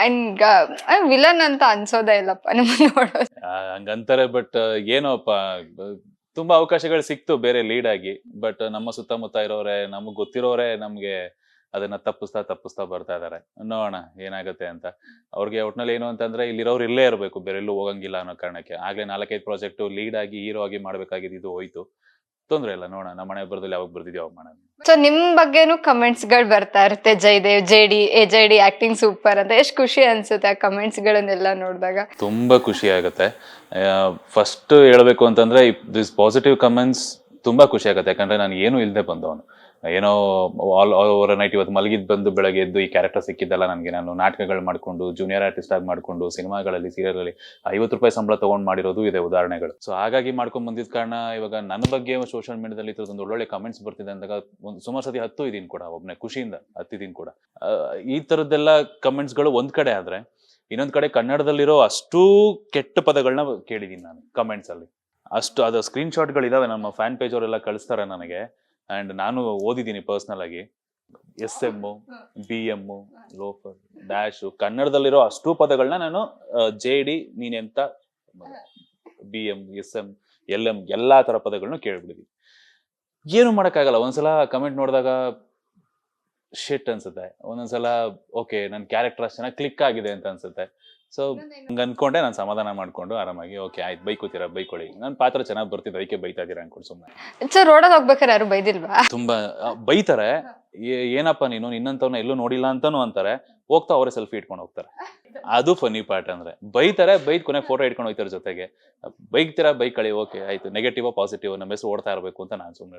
And villain ಅಂತ ಅನ್ಸೋದೇ ಇಲ್ಲಪ್ಪ ನಿಮ್ಮನ್ನ ಹಂಗಂತಾರೆ ಬಟ್ ಏನೋಪ್ಪ ತುಂಬಾ ಅವಕಾಶಗಳು ಸಿಕ್ತು ಬೇರೆ ಲೀಡ್ ಆಗಿ. ಬಟ್ ನಮ್ಮ ಸುತ್ತಮುತ್ತ ಇರೋರೆ, ನಮಗ್ ಗೊತ್ತಿರೋರೆ, ನಮ್ಗೆ ಅದನ್ನ ತಪ್ಪಿಸ್ತಾ ತಪ್ಪಿಸ್ತಾ ಬರ್ತಾ ಇದಾರೆ. ನೋಡೋಣ, ಏನಾಗುತ್ತೆ ಅಂತ. ಅವ್ರಿಗೆ ಒಟ್ನಲ್ಲಿ ಏನು ಅಂತಂದ್ರೆ, ಇಲ್ಲಿರೋರು ಇಲ್ಲೇ ಇರಬೇಕು, ಬೇರೆ ಎಲ್ಲೂ ಹೋಗಂಗಿಲ್ಲ ಅನ್ನೋ ಕಾರಣಕ್ಕೆ. ಆಗ್ಲೇ ನಾಲ್ಕೈದು ಪ್ರಾಜೆಕ್ಟ್ ಲೀಡ್ ಆಗಿ ಹೀರೋ ಆಗಿ ಮಾಡ್ಬೇಕಾಗಿದ್ದು ಇದು ಹೋಯ್ತು. ತೊಂದ್ರೆ ಇಲ್ಲ ನೋಡೋಣ. ನಮ್ಮ ಮನೆ ಬರ್ದಲ್ಲಿ ಯಾವಾಗ ಬರ್ದಿದ್ಯೋ ಅವಾಗ ಮಾಡೋಣ. ಸೊ ನಿಮ್ ಬಗ್ಗೆನೂ ಕಮೆಂಟ್ಸ್ಗಳು ಬರ್ತಾ ಇರುತ್ತೆ. Jayadev J D A J D acting super ಅಂತ. ಎಷ್ಟು ಖುಷಿ ಅನ್ಸುತ್ತೆ ಆ ಕಮೆಂಟ್ಸ್ ಗಳನ್ನೆಲ್ಲ ನೋಡಿದಾಗ? ತುಂಬಾ ಖುಷಿ ಆಗುತ್ತೆ. ಫಸ್ಟ್ ಹೇಳ್ಬೇಕು ಅಂತಂದ್ರೆ ದಿಸ್ ಪಾಸಿಟಿವ್ ಕಮೆಂಟ್ಸ್ ತುಂಬಾ ಖುಷಿ ಆಗುತ್ತೆ. ಯಾಕಂದ್ರೆ ನಾನು ಏನು ಇಲ್ಲದೆ ಬಂದವನು. ಏನೋ ಆಲ್ ಓವರ್ ನೈಟ್ ಇವತ್ತು ಮಲಗಿದ್ ಬಂದು ಬೆಳಗ್ಗೆ ಎದ್ದು ಈ ಕ್ಯಾರೆಕ್ಟರ್ ಸಿಕ್ಕಿದ್ದಲ್ಲ ನನಗೆ. ನಾನು ನಾಟಕಗಳು ಮಾಡ್ಕೊಂಡು ಜೂನಿಯರ್ ಆರ್ಟಿಸ್ಟ್ ಆಗಿ ಮಾಡ್ಕೊಂಡು, ಸಿನಿಮಾಗಳಲ್ಲಿ ಸೀರಿಯಲ್ಗಳಲ್ಲಿ ಐವತ್ತು ರೂಪಾಯಿ ಸಂಬಳ ತಗೊಂಡ್ ಮಾಡಿರೋದು ಇದೆ ಉದಾಹರಣೆಗಳು. ಸೊ ಹಾಗಾಗಿ ಮಾಡ್ಕೊಂಡು ಬಂದಿದ್ದ ಕಾರಣ ಇವಾಗ ನನ್ನ ಬಗ್ಗೆ ಸೋಷಿಯಲ್ ಮೀಡಿಯಾದಲ್ಲಿ ಒಂದು ಒಳ್ಳೊಳ್ಳೆ ಕಮೆಂಟ್ಸ್ ಬರ್ತಿದೆ ಅಂದಾಗ ಒಂದು ಸುಮಾರು ಸತಿ ಹತ್ತು ಇದೀನಿ ಕೂಡ ಒಬ್ನೇ, ಖುಷಿಯಿಂದ ಹತ್ತಿದ್ದೀನಿ ಕೂಡ. ಈ ಥರದ್ದೆಲ್ಲ ಕಮೆಂಟ್ಸ್ಗಳು ಒಂದ್ ಕಡೆ ಆದ್ರೆ ಇನ್ನೊಂದ್ ಕಡೆ ಕನ್ನಡದಲ್ಲಿರೋ ಅಷ್ಟು ಕೆಟ್ಟ ಪದಗಳನ್ನ ಕೇಳಿದೀನಿ ನಾನು ಕಮೆಂಟ್ಸ್ ಅಲ್ಲಿ. ಅಷ್ಟು ಅದು ಸ್ಕ್ರೀನ್ ಇದಾವೆ ನಮ್ಮ ಫ್ಯಾನ್ ಪೇಜ್ ಅವರೆಲ್ಲ ಕಳಿಸ್ತಾರೆ ನನಗೆ. ಅಂಡ್ ನಾನು ಓದಿದ್ದೀನಿ ಪರ್ಸ್ನಲ್ ಆಗಿ. S M B M loafer dash ಕನ್ನಡದಲ್ಲಿರೋ ಅಷ್ಟು ಪದಗಳನ್ನ ನಾನು J D ನೀನೆಂತ B M S M L M ಎಲ್ಲಾ ತರ ಪದಗಳನ್ನ ಕೇಳ್ಬಿಡಿದ್ವಿ ಏನು ಮಾಡೋಕ್ಕಾಗಲ್ಲ ಒಂದ್ಸಲ ಕಮೆಂಟ್ ನೋಡಿದಾಗ ಶಿಟ್ ಅನ್ಸುತ್ತೆ. ಒಂದೊಂದ್ಸಲ ಓಕೆ ನನ್ನ ಕ್ಯಾರೆಕ್ಟರ್ ಅಷ್ಟು ಚೆನ್ನಾಗಿ ಕ್ಲಿಕ್ ಆಗಿದೆ ಅಂತ ಅನ್ಸುತ್ತೆ. ಸೊ ಹಂಗ ಅನ್ಕೊಂಡೆ ನಾನು ಸಮಾಧಾನ ಮಾಡ್ಕೊಂಡು ಆರಾಮಾಗಿ ಓಕೆ ಆಯ್ತು ಬೈಕೋತೀರಾ ಬೈಕೊಳ್ಳಿ. ನನ್ನ ಪಾತ್ರ ಚೆನ್ನಾಗಿ ಬರ್ತಿದೆ ಅದಕ್ಕೆ ಬೈತಾ ಇದೀರಾ ಅನ್ಕೊಂಡು ಸುಮ್ಮನೆ ಸರ್ ರೋಡಲ್ಲಿ ಹೋಗ್ಬೇಕಾದ್ರೆ ಯಾರು ಬೈದಿಲ್ವಾ? ತುಂಬಾ ಆ, ಬೈತಾರೆ. ಏ- ಏನಪ್ಪ ನೀನು ನಿನ್ನಂತವ್ನ ಎಲ್ಲೂ ನೋಡಿಲ್ಲ ಅಂತಾನು ಅಂತಾರೆ. ಹೋಗ್ತಾ ಅವರೇ ಸೆಲ್ಫಿ ಇಟ್ಕೊಂಡು ಹೋಗ್ತಾರೆ. ಅದು ಫನಿ ಪಾರ್ಟ್ ಅಂದ್ರೆ. ಬೈತಾರೆ ಬೈದ್ ಕೊನೆ ಫೋಟೋ ಇಟ್ಕೊಂಡು ಹೋಗ್ತಾರೆ ಜೊತೆಗೆ. ಬೈಕ್ತೀರಾ ಬೈಕ್ ಕಳಿ ಓಕೆ ಆಯ್ತು ನೆಗೆಟಿವ್ ಪಾಸಿಟಿವ್ ನಮ್ಮ ಹೆಸರು ಓಡ್ತಾ ಇರಬೇಕು ಅಂತ ನಾನು ಸುಮ್ಮನೆ